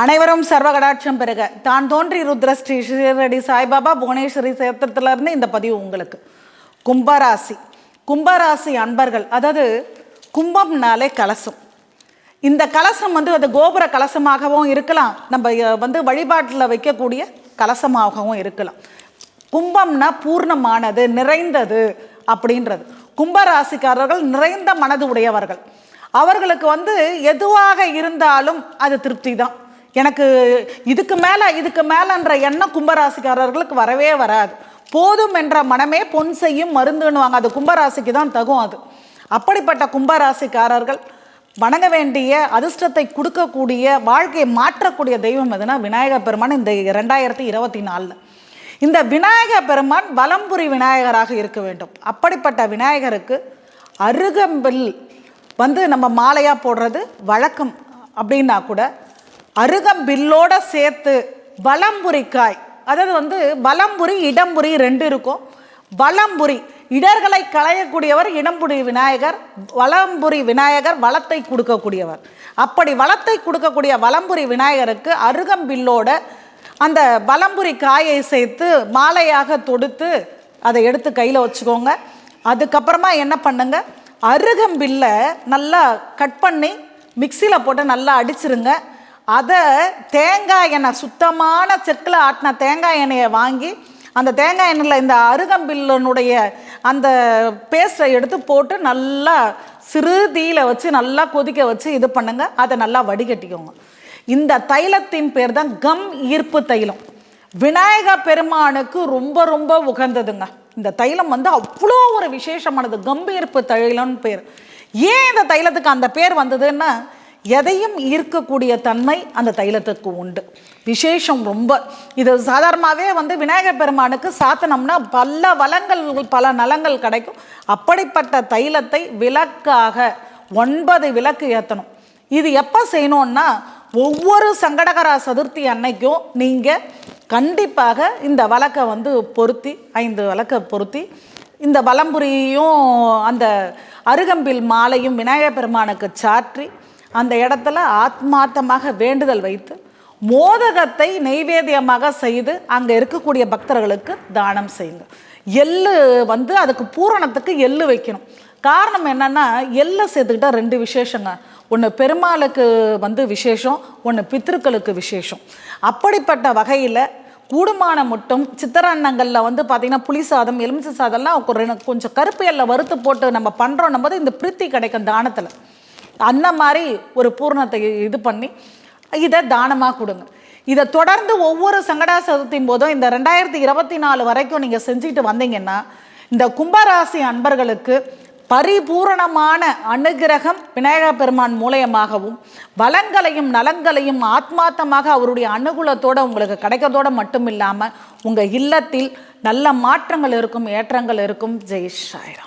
அனைவரும் சர்வகடாட்சம் பெறுக. தான் தோன்றி ருத்ர ஸ்ரீ ஸ்ரீரடி சாய்பாபா புவனேஸ்வரி சேத்திரத்திலிருந்து இந்த பதிவு உங்களுக்கு. கும்பராசி. கும்பராசி அன்பர்கள் அதாவது கும்பம்னாலே கலசம். இந்த கலசம் வந்து அது கோபுர கலசமாகவும் இருக்கலாம். நம்ம வந்து வழிபாட்டில் வைக்கக்கூடிய கலசமாகவும் இருக்கலாம். கும்பம்னா பூர்ணமானது நிறைந்தது அப்படின்றது. கும்பராசிக்காரர்கள் நிறைந்த மனது உடையவர்கள். அவர்களுக்கு வந்து எதுவாக இருந்தாலும் அது திருப்தி தான். எனக்கு இதுக்கு மேலே இதுக்கு மேலன்ற எண்ணம் கும்பராசிக்காரர்களுக்கு வரவே வராது. போதும் என்ற மனமே பொன் செய்யும் மருந்துன்னுவாங்க அது கும்பராசிக்கு தான் தகும் அது. அப்படிப்பட்ட கும்பராசிக்காரர்கள் வணங்க வேண்டிய அதிர்ஷ்டத்தை கொடுக்கக்கூடிய வாழ்க்கையை மாற்றக்கூடிய தெய்வம் எதுனா விநாயகர் பெருமான் இந்த ரெண்டாயிரத்தி இருபத்தி நாலில். இந்த விநாயக பெருமான் வலம்புரி விநாயகராக இருக்க வேண்டும். அப்படிப்பட்ட விநாயகருக்கு அருகம்பில் வந்து நம்ம மாலையாக போடுறது வழக்கம் அப்படின்னா கூட அருகம்பில்லோட சேர்த்து வலம்புரிக்காய். அதாவது வந்து வலம்புரி இடம்புரி ரெண்டு இருக்கும். வலம்புரி இடர்களை களையக்கூடியவர் இடம்புரி விநாயகர் வலம்புரி விநாயகர் வளத்தை கொடுக்கக்கூடியவர். அப்படி வளத்தை கொடுக்கக்கூடிய வலம்புரி விநாயகருக்கு அருகம்பில்லோட அந்த வலம்புரி காயை சேர்த்து மாலையாக தொடுத்து அதை எடுத்து கையில் வச்சுக்கோங்க. அதுக்கப்புறமா என்ன பண்ணுங்க? அருகம்பில்லை நல்லா கட் பண்ணி மிக்சியில் போட்டு நல்லா அடிச்சிருங்க. அதை தேங்காய் எண்ணெய் சுத்தமான செக்கில் ஆட்டின தேங்காய் எண்ணெயை வாங்கி அந்த தேங்காய் எண்ணெயில் இந்த அருகம்பில்லனுடைய அந்த பேஸ்ட்டை எடுத்து போட்டு நல்லா சிறு தீயில வச்சு நல்லா கொதிக்க வச்சு இது பண்ணுங்க. அதை நல்லா வடிகட்டிக்கோங்க. இந்த தைலத்தின் பேர் தான் கம் ஈர்ப்பு தைலம். விநாயக பெருமானுக்கு ரொம்ப ரொம்ப உகந்ததுங்க. இந்த தைலம் வந்து அவ்வளோ ஒரு விசேஷமானது. கம்பீர்ப்பு தைலம்னு பேர். ஏன் இந்த தைலத்துக்கு அந்த பேர் வந்ததுன்னா எதையும் ஈர்க்கக்கூடிய தன்மை அந்த தைலத்துக்கு உண்டு. விசேஷம் ரொம்ப. இது சாதாரணமாகவே வந்து விநாயகர் பெருமானுக்கு சாத்தனம்னா பல வளங்கள் பல நலங்கள் கிடைக்கும். அப்படிப்பட்ட தைலத்தை விளக்காக ஒன்பது விளக்கு ஏற்றணும் இது எப்போ செய்யணும்னா ஒவ்வொரு சங்கடகரா சதுர்த்தி அன்னைக்கும் நீங்கள் கண்டிப்பாக இந்த வழக்கை வந்து பொருத்தி ஐந்து விளக்கை பொருத்தி இந்த வலம்புரியும் அந்த அருகம்பில் மாலையும் விநாயகர் பெருமானுக்கு சாற்றி அந்த இடத்துல ஆத்மார்த்தமாக வேண்டுதல் வைத்து மோதகத்தை நெய்வேத்தியமாக செய்து அங்கே இருக்கக்கூடிய பக்தர்களுக்கு தானம் செய்யுங்க எள்ளு வந்து அதுக்கு பூரணத்துக்கு எள்ளு வைக்கணும். காரணம் என்னென்னா எள்ளை சேர்த்துக்கிட்டால் ரெண்டு விசேஷங்க. ஒன்று பெருமாளுக்கு வந்து விசேஷம் ஒன்று பித்திருக்களுக்கு விசேஷம். அப்படிப்பட்ட வகையில் கூடுமான மட்டும் சித்திரான்னங்களில் வந்து பார்த்திங்கன்னா புளி சாதம் எலுமிச்சை சாதம்லாம் கொஞ்சம் கருப்பு எல்லை வறுத்து போட்டு நம்ம பண்ணுறோன்னும் போது இந்த பிரீத்தி கிடைக்கும் தானத்தில். அந்த மாதிரி ஒரு பூரணத்தை இது பண்ணி இதை தானமாக கொடுங்க. இதை தொடர்ந்து ஒவ்வொரு சங்கடா சதுர்த்தியும் போதும் இந்த ரெண்டாயிரத்தி இருபத்தி நாலு வரைக்கும் நீங்கள் செஞ்சுட்டு வந்தீங்கன்னா இந்த கும்பராசி அன்பர்களுக்கு பரிபூரணமான அனுகிரகம் விநாயகர் பெருமான் மூலயமாகவும் வளங்களையும் நலன்களையும் ஆத்மார்த்தமாக அவருடைய அனுகூலத்தோடு உங்களுக்கு கிடைக்கிறதோட மட்டும் இல்லாமல் உங்கள் இல்லத்தில் நல்ல மாற்றங்கள் இருக்கும் ஏற்றங்கள் இருக்கும். ஜெய் ஷாய்ராம்